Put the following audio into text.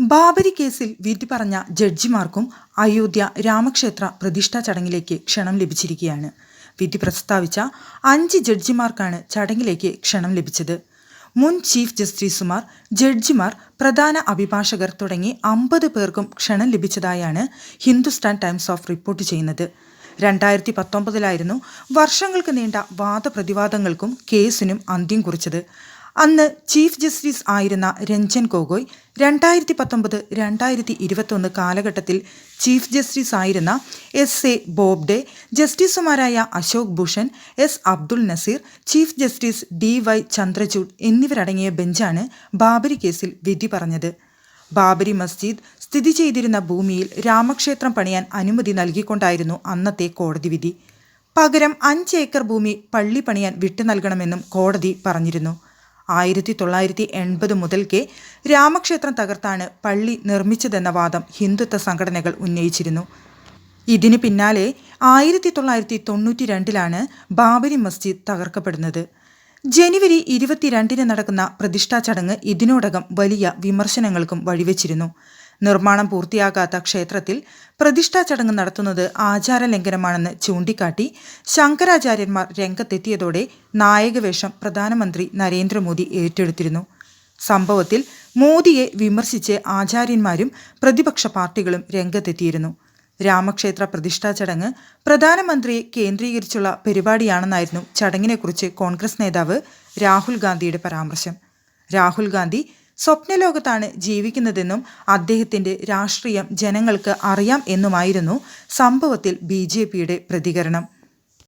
ബാബരി കേസിൽ വിധി പറഞ്ഞ ജഡ്ജിമാർക്കും അയോധ്യ രാമക്ഷേത്ര പ്രതിഷ്ഠാ ചടങ്ങിലേക്ക് ക്ഷണം ലഭിച്ചിരിക്കുകയാണ്. വിധി പ്രസ്താവിച്ച അഞ്ച് ജഡ്ജിമാർക്കാണ് ചടങ്ങിലേക്ക് ക്ഷണം ലഭിച്ചത്. മുൻ ചീഫ് ജസ്റ്റിസുമാർ ജഡ്ജിമാർ പ്രധാന അഭിഭാഷകർ തുടങ്ങി അമ്പത് പേർക്കും ക്ഷണം ലഭിച്ചതായാണ് ഹിന്ദുസ്ഥാൻ ടൈംസ് ഓഫ് റിപ്പോർട്ട് ചെയ്യുന്നത്. രണ്ടായിരത്തി പത്തൊമ്പതിലായിരുന്നു വർഷങ്ങൾക്ക് നീണ്ട വാദപ്രതിവാദങ്ങൾക്കും കേസിനും അന്ത്യം കുറിച്ചത്. അന്ന് ചീഫ് ജസ്റ്റിസ് ആയിരുന്ന രഞ്ജൻ ഗൊഗോയ് രണ്ടായിരത്തി പത്തൊമ്പത് രണ്ടായിരത്തി ഇരുപത്തൊന്ന് കാലഘട്ടത്തിൽ ചീഫ് ജസ്റ്റിസ് ആയിരുന്ന എസ് എ ബോബ്ഡെ ജസ്റ്റിസുമാരായ Ashok Bhushan S Abdul Nazeer chief justice D Y Chandrachud എന്നിവരടങ്ങിയ ബെഞ്ചാണ് ബാബരി കേസിൽ വിധി പറഞ്ഞത്. ബാബരി മസ്ജിദ് സ്ഥിതി ചെയ്തിരുന്ന ഭൂമിയിൽ രാമക്ഷേത്രം പണിയാൻ അനുമതി നൽകിക്കൊണ്ടായിരുന്നു അന്നത്തെ കോടതി വിധി. പകരം അഞ്ച് ഏക്കർ ഭൂമി പള്ളി പണിയാൻ വിട്ടു നൽകണമെന്നും കോടതി പറഞ്ഞിരുന്നു. ആയിരത്തി തൊള്ളായിരത്തി എൺപത് മുതൽക്കേ രാമക്ഷേത്രം തകർത്താണ് പള്ളി നിർമ്മിച്ചതെന്ന വാദം ഹിന്ദുത്വ സംഘടനകൾ ഉന്നയിച്ചിരുന്നു. ഇതിന് പിന്നാലെ ആയിരത്തി തൊള്ളായിരത്തി തൊണ്ണൂറ്റി രണ്ടിലാണ് ബാബരി മസ്ജിദ് തകർക്കപ്പെടുന്നത്. ജനുവരി ഇരുപത്തിരണ്ടിന് നടക്കുന്ന പ്രതിഷ്ഠാ ചടങ്ങ് ഇതിനോടകം വലിയ വിമർശനങ്ങൾക്കും വഴിവെച്ചിരുന്നു. നിർമ്മാണം പൂർത്തിയാകാത്ത ക്ഷേത്രത്തിൽ പ്രതിഷ്ഠാ ചടങ്ങ് നടത്തുന്നത് ആചാരലംഘനമാണെന്ന് ചൂണ്ടിക്കാട്ടി ശങ്കരാചാര്യന്മാർ രംഗത്തെത്തിയതോടെ നായകവേഷം പ്രധാനമന്ത്രി നരേന്ദ്രമോദി ഏറ്റെടുത്തിരുന്നു. സംഭവത്തിൽ മോദിയെ വിമർശിച്ച് ആചാര്യന്മാരും പ്രതിപക്ഷ പാർട്ടികളും രംഗത്തെത്തിയിരുന്നു. രാമക്ഷേത്ര പ്രതിഷ്ഠാ ചടങ്ങ് പ്രധാനമന്ത്രിയെ കേന്ദ്രീകരിച്ചുള്ള പരിപാടിയാണെന്നായിരുന്നു ചടങ്ങിനെക്കുറിച്ച് കോൺഗ്രസ് നേതാവ് രാഹുൽ ഗാന്ധിയുടെ പരാമർശം. രാഹുൽ ഗാന്ധി സ്വപ്നലോകത്താണ് ജീവിക്കുന്നതെന്നും അദ്ദേഹത്തിന്റെ രാഷ്ട്രീയം ജനങ്ങൾക്ക് അറിയാം എന്നുമായിരുന്നു സംഭവത്തിൽ ബി പ്രതികരണം.